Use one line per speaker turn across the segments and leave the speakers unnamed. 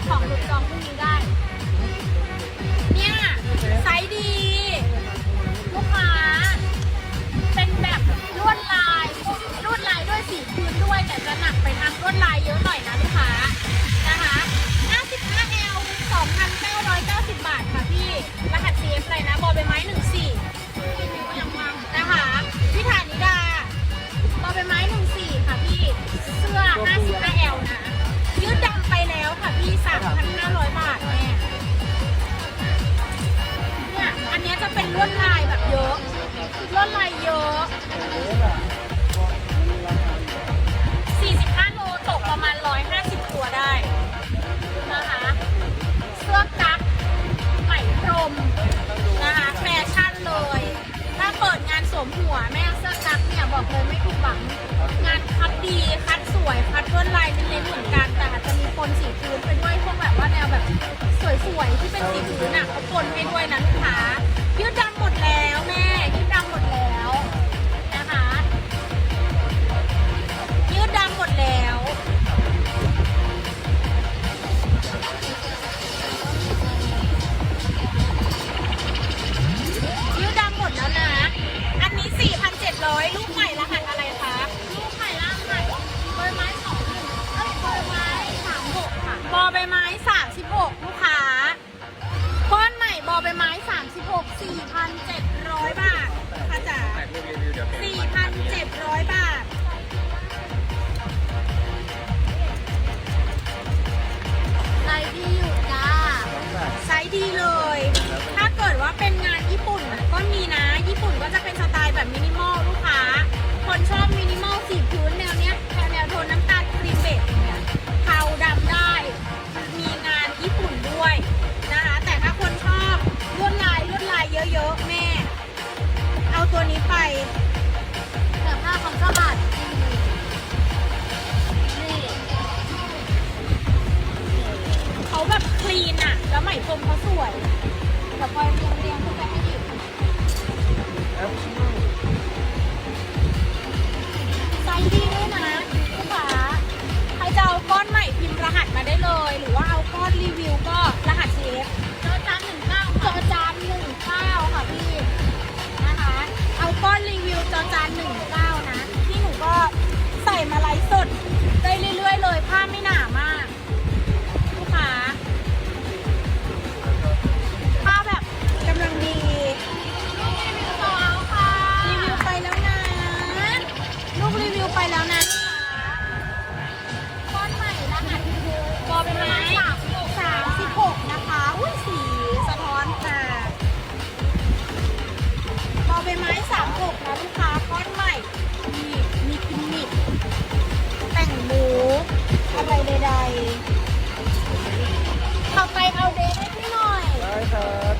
Khoảng. วดลายแบบเยอะลวดลายเยอะ วยพัดเทิร์นลายเน้นๆเหมือนกันแต่อาจจะมีปนสีพื้นไปด้วยพวกแบบว่าแนวแบบสวยๆที่เป็นสีพื้นอะเขาปนให้ด้วยนะลูกค้ายืดดำหมดแล้ว ไม้สามสิบหกสี่พันเจ็ดร้อยบาทค่ะจ๋าสี่พันเจ็ดร้อยบาที้ไปเสื้อผ้าของมสะอาดีนี่เขาแบบคลีนอะแล้วไหมพรมเขาสวย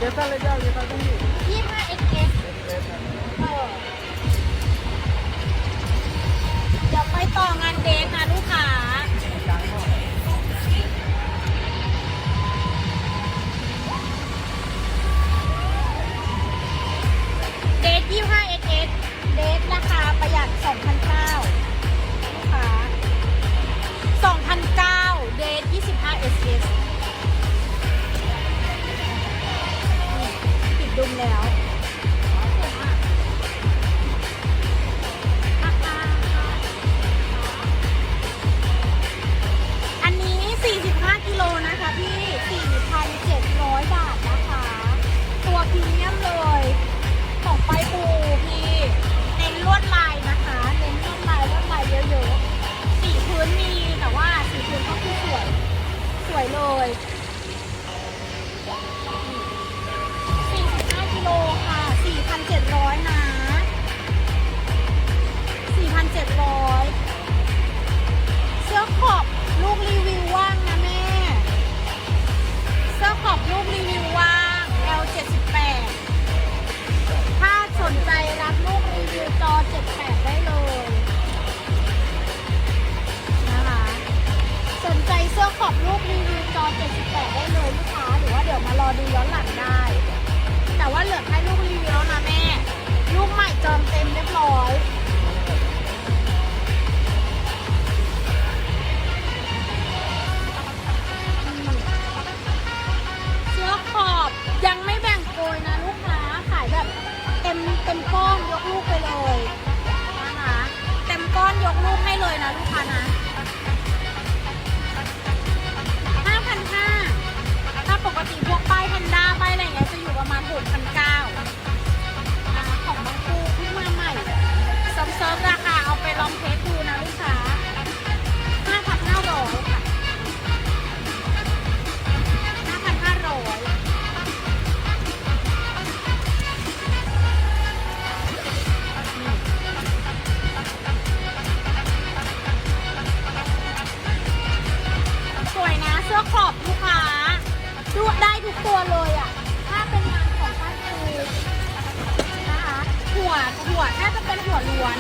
ยตันเลยเจ้าเยตันที่ยี่ห้าเอ็กเอสกเดี๋ย
ว
ไปต่องานเด็กนะลูกค้า ช็อปรูปรีวิวจอ78 ได้เลยลูกค้า หรือว่าเดี๋ยวมารอดูย้อนหลังได้ ทุกตัวเลยอะ ถ้าเป็นงานของป้าจูนะคะหัวหัวน่าจะเป็นหัวล้วน